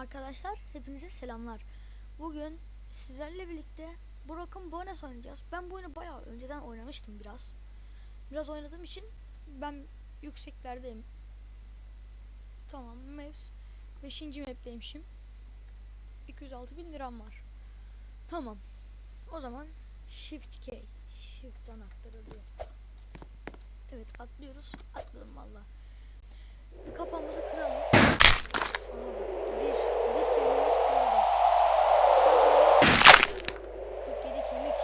Arkadaşlar hepinize selamlar. Bugün sizlerle birlikte Broken Bonus oynayacağız. Ben bu oyunu bayağı önceden oynamıştım biraz. Biraz oynadığım için ben yükseklerdeyim. Tamam Maps 5. map'teymişim. 206 bin liram var. Tamam. O zaman Shift K. Shift anahtarı diyor. Evet atlıyoruz. Atladım valla. Bir kafamızı kıralım. Aha bak. Bir. Bir kemiğimiz kırıldı. Çarpıyor. 47 kemik.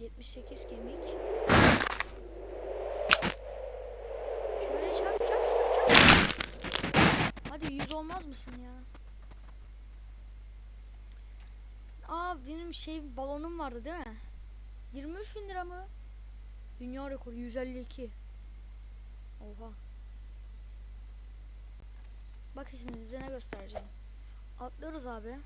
Yetmiş sekiz kemik. Şöyle çarp çarp şuraya çarp. Hadi yüz olmaz mısın ya? Aa şey balonum vardı değil mi? 23 bin lira mı? Dünya rekoru 152. Oha. Bak şimdi size ne göstereceğim. Atlıyoruz abi.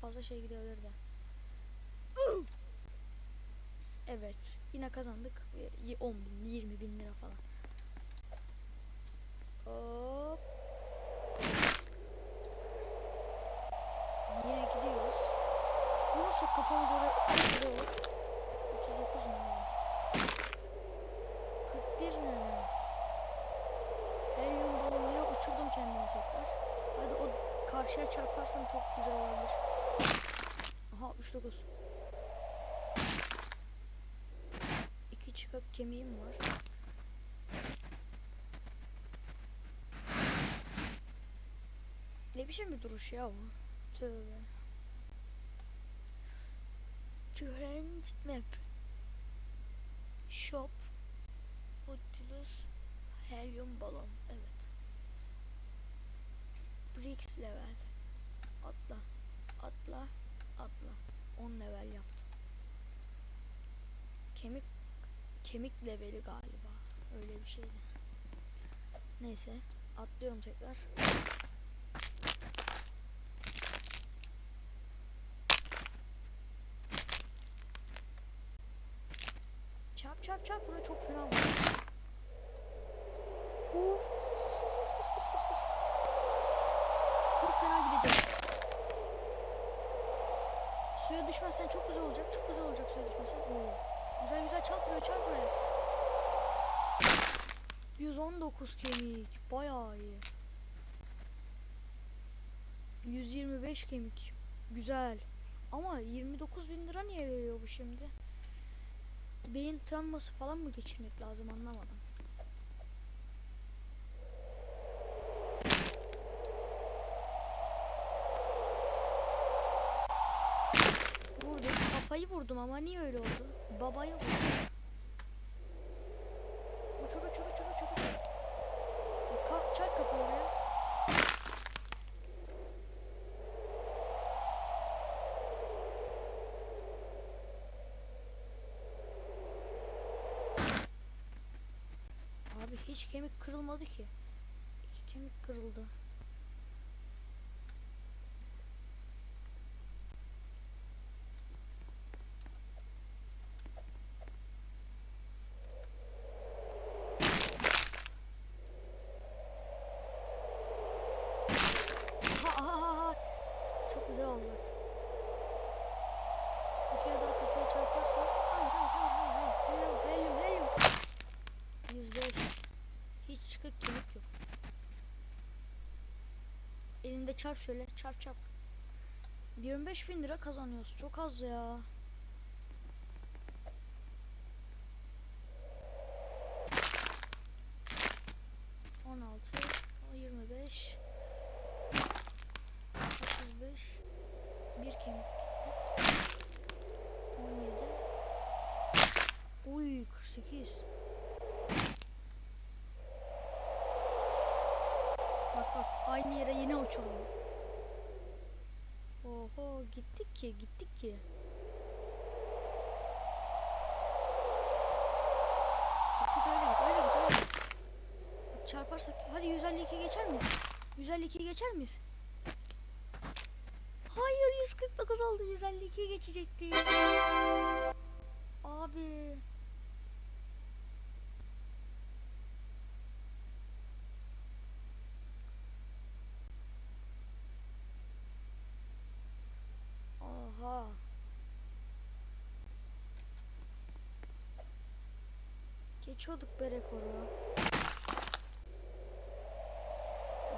Fazla şey gidebilirdi. Evet. Yine kazandık. Y- 10 bin, 20 bin lira falan. Hop. Yine gidiyoruz. Vurursak kafamız oraya oraya olur. 39 ne? 41 ne? Helyum balonuyla uçurdum kendimi tekrar. Hadi o karşıya çarparsam çok güzel olabilir. Aha 69. İki çıkak kemiğim var. Ne biçim bir duruş ya bu? Tövbe. Change map. Shop. Nautilus. Helium balon. Evet. Bricks level. Atla. Atla. Atla. 10 level yaptım. Kemik kemik leveli galiba. Öyle bir şeydi. Neyse. Atlıyorum tekrar. Çarp çarp çarp. Bura çok fena var. Uf. Çok fena gidecek. Suya düşmezsen çok güzel olacak. Çok güzel olacak suya düşmezsen. Oo. Güzel güzel çarp buraya çarp buraya. 119 kemik. Bayağı iyi. 125 kemik. Güzel. Ama 29 bin lira niye veriyor bu şimdi? Beyin travması falan mı geçirmek lazım anlamadım. Vurdum. Kafayı vurdum ama niye öyle oldu? Babaya vurdum. Uçur uçur uçur uçur uçur. Ka çarp kafayı oraya. Abi hiç kemik kırılmadı ki. İki kemik kırıldı. Aha, aha, aha. Çok güzel oldu. Bir kere daha kafaya çarparsa. Hayır hayır hayır hayır. hayır. Helyum helyum helyum. 105. Hiç çıkık kemik yok. Elinde çarp şöyle çarp çarp. 25 bin lira kazanıyoruz. Çok az ya. On altı, yirmi beş, otuz beş, bir kemik gitti. On yedi, uy kırk sekiz. Aynı yere yine uçurdum. Oho gittik ki gittik ki. Git öyle git öyle git öyle git. Çarparsak hadi 152 geçer miyiz? 152 geçer miyiz? Hayır 149 oldu 152 geçecekti. Abi. Oha. Geçiyorduk be rekoru.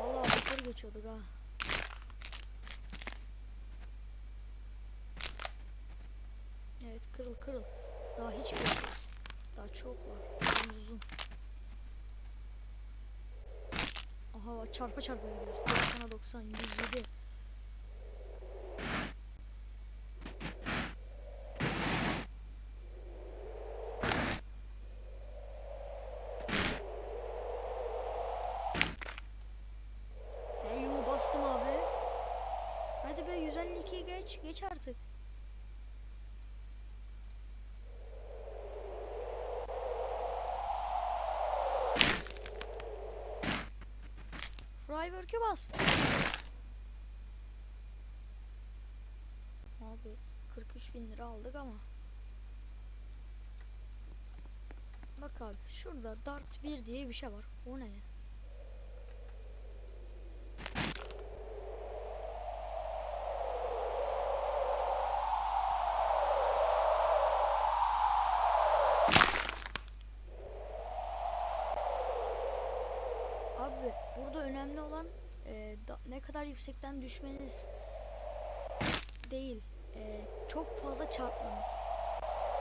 Vallahi rekor geçiyorduk ha. Evet kırıl kırıl. Daha hiç bekleyiz. Daha çok var. Uzun uzun. Aha çarpa çarpa gidiyoruz. 90'a 90, 107. Helyumu bastım abi. Hadi be 152 geç. Geç artık. Freiburg'e bas. Abi 43 bin lira aldık ama. Bak abi şurada Dart 1 diye bir şey var. O ne ya? Abi burada önemli olan e, da- ne kadar yüksekten düşmeniz değil. e, çok fazla çarpmanız.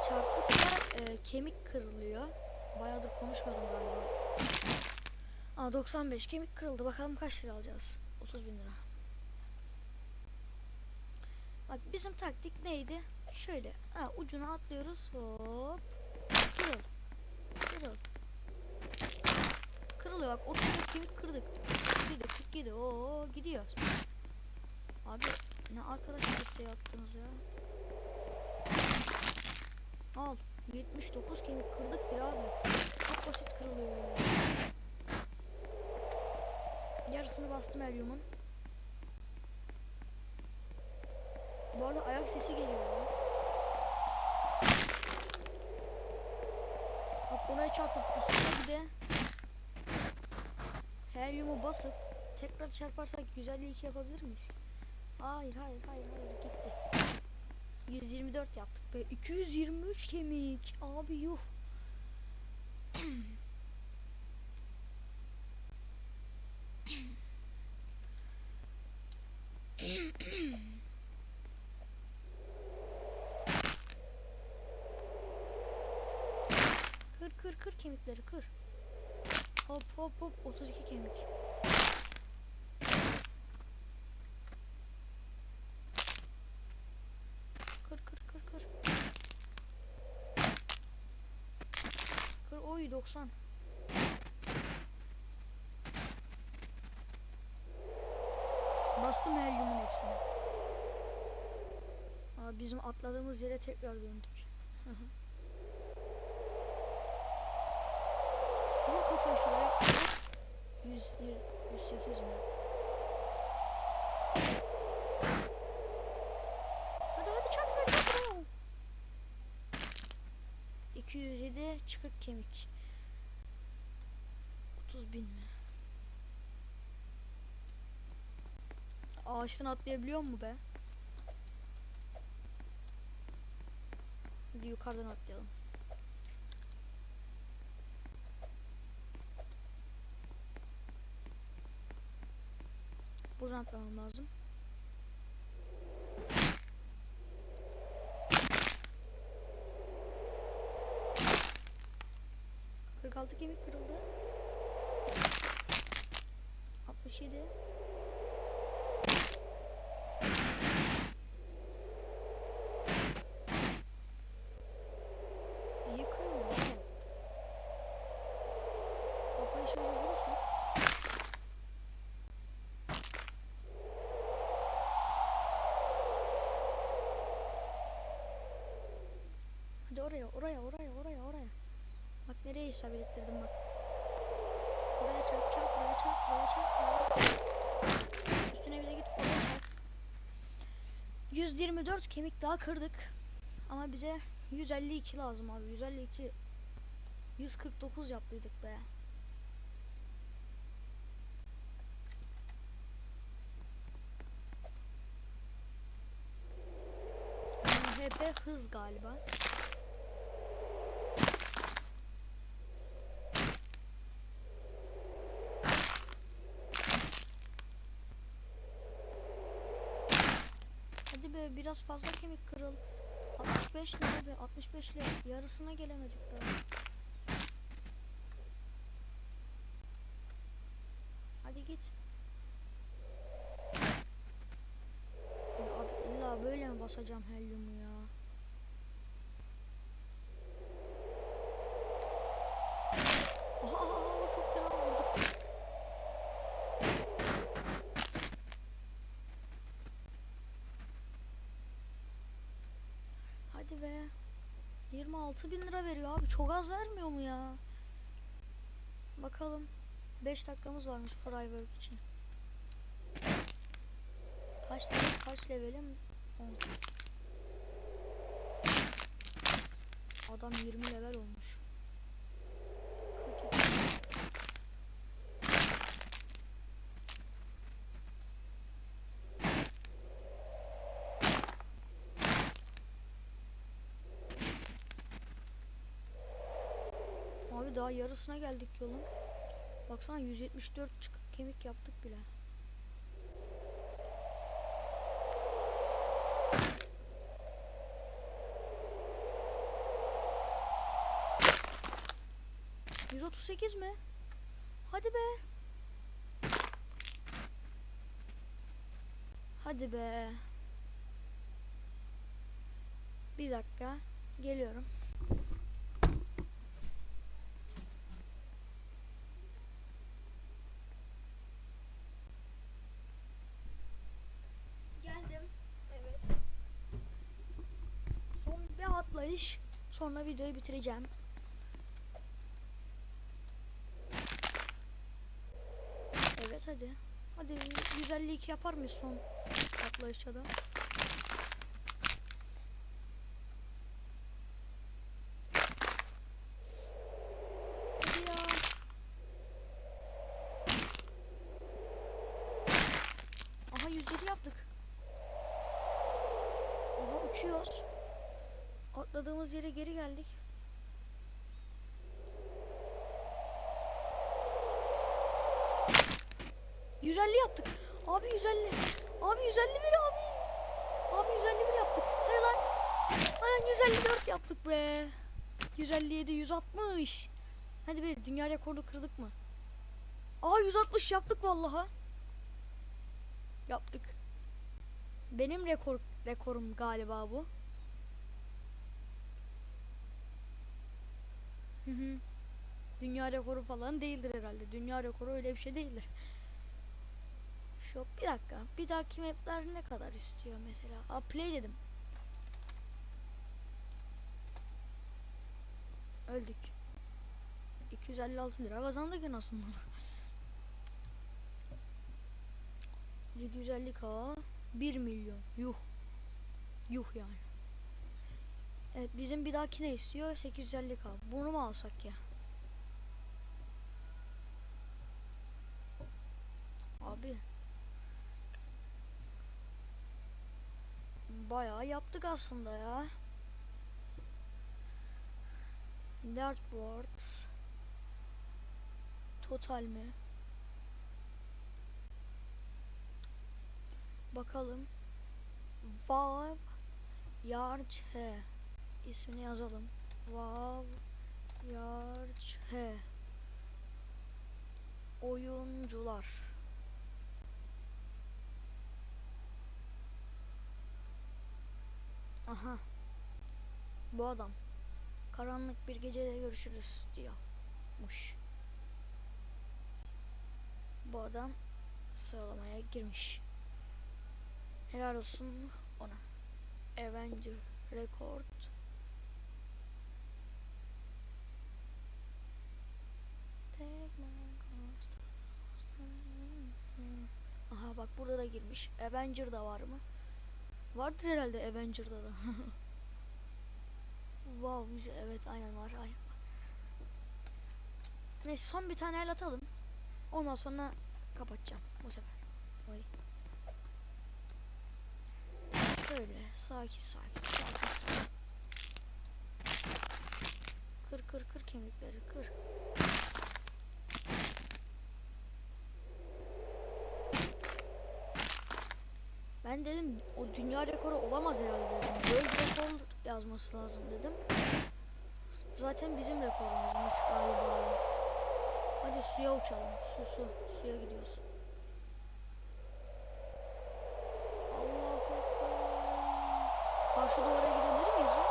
Çarptıkça e, kemik kırılıyor. Bayağıdır konuşmadım galiba. Aa 95 kemik kırıldı. Bakalım kaç lira alacağız? 30 bin lira. Bak bizim taktik neydi? Şöyle ha, ucuna atlıyoruz. Hop. Kırıl. Kırıl. Kırılıyor bak 34 kemik kırdık. 47 47 oo gidiyor. Abi ne arkadaş isteği attınız ya. Al 79 kemik kırdık bir abi. Çok basit kırılıyor öyle. Yarısını bastım helyumun. Bu arada ayak sesi geliyor ya. Bak oraya çarpıp üstüne bir de helyumu basıp tekrar çarparsak 152 yapabilir miyiz? Hayır hayır hayır hayır gitti. 124 yaptık be. 223 kemik. Abi yuh. kır kır kır kemikleri kır. Hop hop hop 32 kemik. Kır kır kır kır. Kır oy 90. Bastım helyumun hepsini. Aa, bizim atladığımız yere tekrar döndük. Kafayı şuraya. 100, 108 mi? Hadi hadi çarpma çarpma. 207 çıkık kemik. 30 bin mi? Ağaçtan atlayabiliyor mu be? Hadi yukarıdan atlayalım. Buradan atlamam lazım. Kırk altı kemik kırıldı. 67 İyi kırıldı oğlum. Kafayı şöyle vurursak oraya oraya oraya oraya. Bak nereye isabet ettirdim bak. Oraya çarp çarp buraya çarp buraya çarp buraya. Üstüne bile git oraya çarp. 124 kemik daha kırdık. Ama bize 152 lazım abi. 152 149 yaptıydık be. HP hız galiba. Hadi be biraz fazla kemik kırıl. 65 ne be 65 ile yarısına gelemedik daha. Hadi git. Ya illa böyle mi basacağım helyumu ya? Oha, oha, çok fena vurduk. Hadi be. 26 bin lira veriyor abi. Çok az vermiyor mu ya? Bakalım. 5 dakikamız varmış Freiburg için. Kaç kaç levelim? 10. Adam 20 level olmuş. 42. Abi daha yarısına geldik yolun. Baksana 174 çıkık kemik yaptık bile. ...138 mi? Hadi be. Hadi be. Bir dakika. Geliyorum. Geldim. Evet. Son bir atlayış. Sonra videoyu bitireceğim. Evet hadi. Hadi 152 yapar mıyız son atlayışta da? Aha 107 yaptık. Oha uçuyoruz. Atladığımız yere geri geldik. ...150 yaptık. Abi 150. Abi 151 abi. Abi 151 yaptık. Hadi lan. Hadi 154 yaptık be. 157, 160. Hadi be dünya rekoru kırdık mı? Aa 160 yaptık vallaha. Yaptık. Benim rekor rekorum galiba bu. Dünya rekoru falan değildir herhalde. Dünya rekoru öyle bir şey değildir. Şu bir dakika. Bir dahaki mapler ne kadar istiyor mesela? Aa play dedim. Öldük. 256 lira kazandık en azından. 750k 1 milyon. Yuh. Yuh yani. Evet bizim bir dahaki ne istiyor? 850k. Bunu mu alsak ya? Abi. Bayağı yaptık aslında ya. Dartboard. Total mi? Bakalım. Vav Yarç H ismini yazalım. Vav Yarç H Oyuncular Aha Bu adam Karanlık bir gecede görüşürüz diyormuş. Bu adam sıralamaya girmiş. Helal olsun ona. Avenger Record Girmiş. Avenger'da var mı? Vardır herhalde Avenger'da da. wow güzel. Evet aynen var. Aynen. Neyse son bir tane el atalım. Ondan sonra kapatacağım bu sefer. Oy. Şöyle sakin sakin sakin sakin. Kır kır kır kemikleri kır. Ben dedim o dünya rekoru olamaz herhalde dedim. World rekor yazması lazım dedim. Zaten bizim rekorumuzmuş galiba. Hadi suya uçalım. Su su. Suya gidiyoruz. Karşı duvara gidebilir miyiz ya?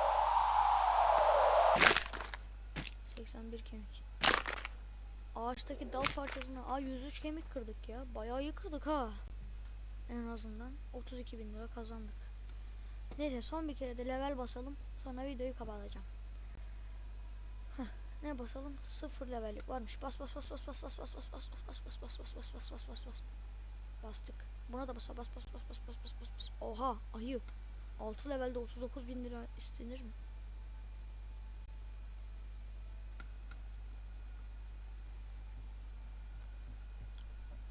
81 kemik. Ağaçtaki dal parçasına aa 103 kemik kırdık ya. Bayağı iyi ha. En azından 32 bin lira kazandık. Neyse son bir kere de level basalım. Sonra videoyu kapatacağım. Ne basalım? Sıfır levellik varmış. Bas bas bas bas bas bas bas bas bas bas bas bas bas bas bas bas bas bas bas Bastık. Buna da basa bas bas bas bas bas bas bas bas. Oha ayı. 6 levelde 39 bin lira istenir mi?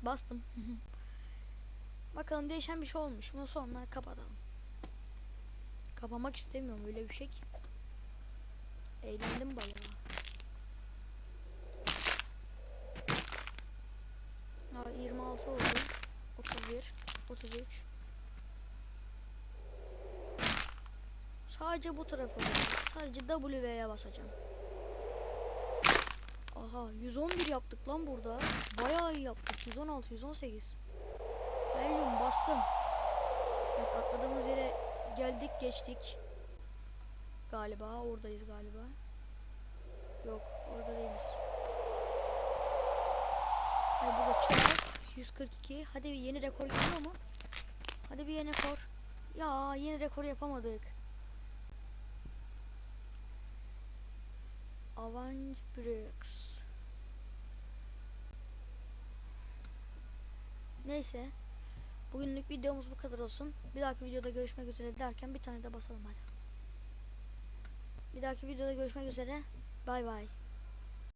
Bastım. Bakalım değişen bir şey olmuş mu? Sonra kapatalım. Kapamak istemiyorum öyle bir şey. Eğlendim bayağı. Ha, 26 oldu. 31, 33. Sadece bu tarafa. Sadece W'ye basacağım. Aha 111 yaptık lan burada. Bayağı iyi yaptık. 116, 118. Helyum bastım. Evet atladığımız yere geldik geçtik. Galiba oradayız galiba. Yok orada değiliz. Hadi burada çarp 142. Hadi bir yeni rekor geliyor mu? Hadi bir yeni rekor. Ya yeni rekor yapamadık. Avenge Bricks. Neyse. Bugünlük videomuz bu kadar olsun. Bir dahaki videoda görüşmek üzere derken bir tane de basalım hadi. Bir dahaki videoda görüşmek üzere. Bay bay.